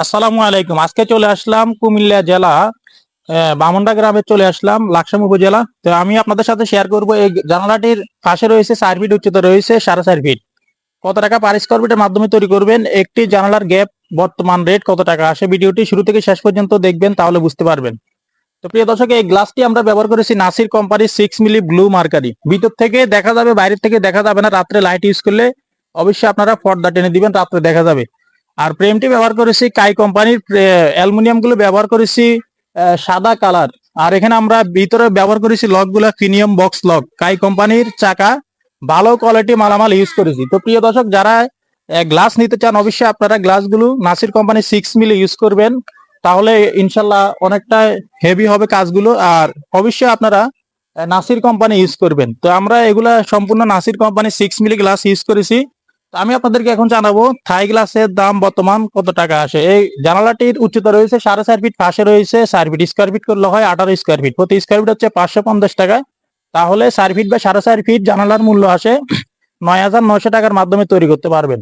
আসসালামু আলাইকুম। আজকে চলে আসলাম কুমিল্লা জেলা বামনডা গ্রামে চলে আসলাম, লাকসাম উপজেলা। তো আমি আপনাদের সাথে শেয়ার করব, এই জানালাটির পাশে রয়েছে চার ফিট উচ্চতা, রয়েছে সাড়ে চার ফিট কত টাকা পার স্কোয়ার ফিটের মাধ্যমে তৈরি করবেন? একটি জানালার গ্যাপ বর্তমান রেট কত টাকা? আসে ভিডিওটি শুরু থেকে শেষ পর্যন্ত দেখবেন, তাহলে বুঝতে পারবেন। তো প্রিয় দর্শক, এই গ্লাসটি আমরা ব্যবহার করেছি নাসির কোম্পানির সিক্স মিলি ব্লু মার্কারি ভিতর থেকে দেখা যাবে বাইরের থেকে দেখা যাবে না, রাত্রে লাইট ইউজ করলে অবশ্যই আপনারা পর্দা টেনে দিবেন, রাত্রে দেখা যাবে। আর ফ্রেমটি ব্যবহার করেছি কাই কোম্পানির অ্যালুমিনিয়ামগুলো ব্যবহার করেছি সাদা কালার। আর এখানে আমরা ভিতরে ব্যবহার করেছি লকগুলো প্রিমিয়াম বক্স লক। কাই কোম্পানির চাকা, ভালো কোয়ালিটি মালামাল ইউজ করেছি। তো প্রিয় দর্শক, যারা গ্লাস নিতে চান, অবশ্যই আপনারা গ্লাসগুলো নাসির কোম্পানি সিক্স মিলে ইউজ করবেন। তাহলে ইনশাল্লাহ অনেকটা হেভি হবে কাজগুলো। আর অবশ্যই আপনারা নাসির কোম্পানি ইউজ করবেন। তো আমরা এগুলা সম্পূর্ণ Nasir company six milli glass use করেছি। তো আমি আপনাদেরকে এখন জানাব থাই গ্লাসের দাম বর্তমান কত টাকা আসে? এই জানালাটির উচ্চতা রয়েছে সাড়ে চার ফিট, পাশে রয়েছে চার ফিট। স্কোয়ার ফিট করলে হয় আঠারো স্কোয়ার ফিট প্রতি স্কোয়ার ফিট হচ্ছে পাঁচশো পঞ্চাশ টাকা। তাহলে চার ফিট বা সাড়ে চার ফিট জানালার মূল্য আসে নয় হাজার নয়শো টাকার মাধ্যমে তৈরি করতে পারবেন।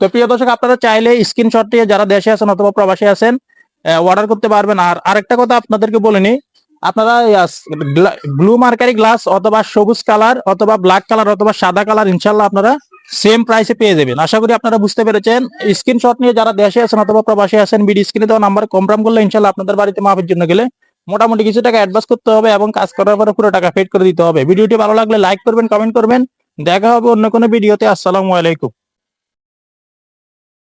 তো প্রিয় দর্শক, আপনারা চাইলে স্ক্রিনশট দিয়ে যারা দেশে আছেন অথবা প্রবাসী আছেন অর্ডার করতে পারবেন। আর আরেকটা কথা আপনাদেরকে বলে নিই, আপনারা ব্লু মার্কারি গ্লাস অথবা সবুজ কালার অথবা ব্ল্যাক কালার অথবা সাদা কালার ইনশাল্লাহ আপনারা সেম প্রাইসে পেয়ে যাবেন। আশা করি আপনারা বুঝতে পেরেছেন। স্ক্রিনশট নিয়ে যারা দেশে আছেন অথবা প্রবাসী আছেন বিডি স্ক্রিনে দেওয়া নাম্বার কমপ্রাম করলে ইনশাল্লাহ আপনাদের বাড়িতে মাপের জন্য গেলে মোটামুটি কিছু টাকা অ্যাডভান্স করতে হবে এবং কাজ করার পরে পুরো টাকা পেড করে দিতে হবে। ভিডিওটি ভালো লাগলে লাইক করবেন কমেন্ট করবেন। দেখা হবে অন্য কোনো ভিডিওতে আসসালামু আলাইকুম।